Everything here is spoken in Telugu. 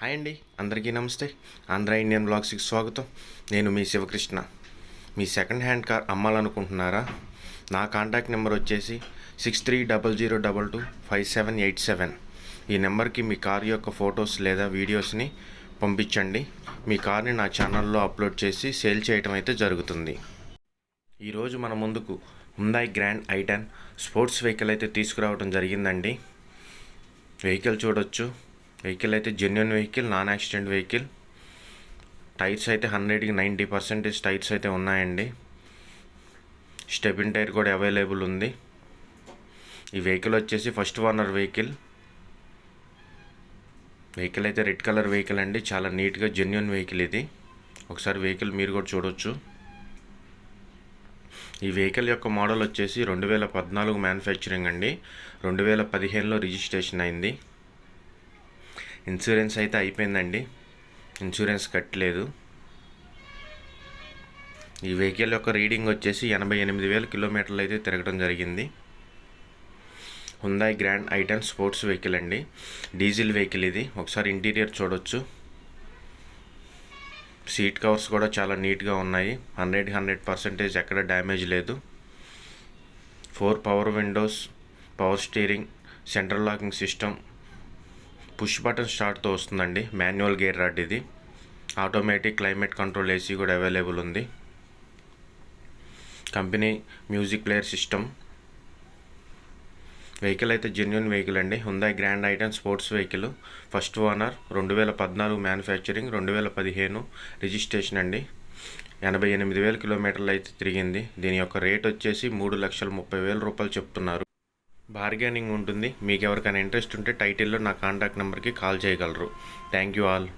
హాయ్ అండి అందరికీ నమస్తే. ఆంధ్ర ఇండియన్ బ్లాగ్స్కి స్వాగతం. నేను మీ శివకృష్ణ. మీ సెకండ్ హ్యాండ్ కార్ అమ్మాలనుకుంటున్నారా? నా కాంటాక్ట్ నెంబర్ వచ్చేసి six three double zero double two five seven eight seven ఈ నెంబర్కి మీ కార్ యొక్క ఫొటోస్ లేదా వీడియోస్ని పంపించండి. మీ కార్ని నా ఛానల్లో అప్లోడ్ చేసి సేల్ చేయటం అయితే జరుగుతుంది. ఈరోజు మన ముందుకు Hyundai grand i ten sports vehicle అయితే తీసుకురావడం జరిగిందండి. వెహికల్ చూడొచ్చు. వెహికల్ అయితే genuine vehicle non accident vehicle tyres అయితే హండ్రెడ్కి నైంటీ పర్సెంటేజ్ టైర్స్ అయితే ఉన్నాయండి. స్టెపిన్ టైర్ కూడా అవైలబుల్ ఉంది. ఈ వెహికల్ వచ్చేసి ఫస్ట్ ఓనర్ వెహికల్ వెహికల్ అయితే రెడ్ కలర్ వెహికల్ అండి. చాలా నీట్గా జెన్యున్ వెహికల్ ఇది. ఒకసారి వెహికల్ మీరు కూడా చూడొచ్చు. ఈ వెహికల్ యొక్క మోడల్ వచ్చేసి రెండు వేల పద్నాలుగు మ్యానుఫ్యాక్చరింగ్ అండి. రెండు వేల పదిహేనులో రిజిస్ట్రేషన్ అయింది. ఇన్సూరెన్స్ అయితే అయిపోయిందండి. ఇన్సూరెన్స్ కట్టలేదు. ఈ వెహికల్ యొక్క రీడింగ్ వచ్చేసి ఎనభై ఎనిమిది వేల కిలోమీటర్లు అయితే తిరగడం జరిగింది. Hyundai grand i ten sports vehicle అండి. డీజిల్ వెహికల్ ఇది. ఒకసారి ఇంటీరియర్ చూడొచ్చు. సీట్ కవర్స్ కూడా చాలా నీట్గా ఉన్నాయి. హండ్రెడ్ హండ్రెడ్ పర్సెంటేజ్ ఎక్కడ డ్యామేజ్ లేదు. Four power windows power steering central locking system push button స్టార్ట్తో వస్తుందండి. మాన్యువల్ గేర్ రాడ్ ఇది. ఆటోమేటిక్ క్లైమేట్ కంట్రోల్ ఏసీ కూడా అవైలబుల్ ఉంది. Company music player system. Vehicle అయితే జెన్యున్ వెహికల్ అండి. Hyundai grand i ten sports vehicle. First owner రెండు వేల పద్నాలుగు మ్యానుఫ్యాక్చరింగ్ రెండు వేల పదిహేను రిజిస్ట్రేషన్ అండి. ఎనభై ఎనిమిది వేల కిలోమీటర్లు అయితే తిరిగింది. దీని యొక్క రేట్ వచ్చేసి మూడు లక్షల ముప్పై వేల రూపాయలు చెప్తున్నారు. బార్గెనింగ్ ఉంటుంది. మీకు ఎవరికైనా ఇంట్రెస్ట్ ఉంటే టైటిల్లో నా కాంటాక్ట్ నెంబర్కి కాల్ చేయగలరు. Thank you all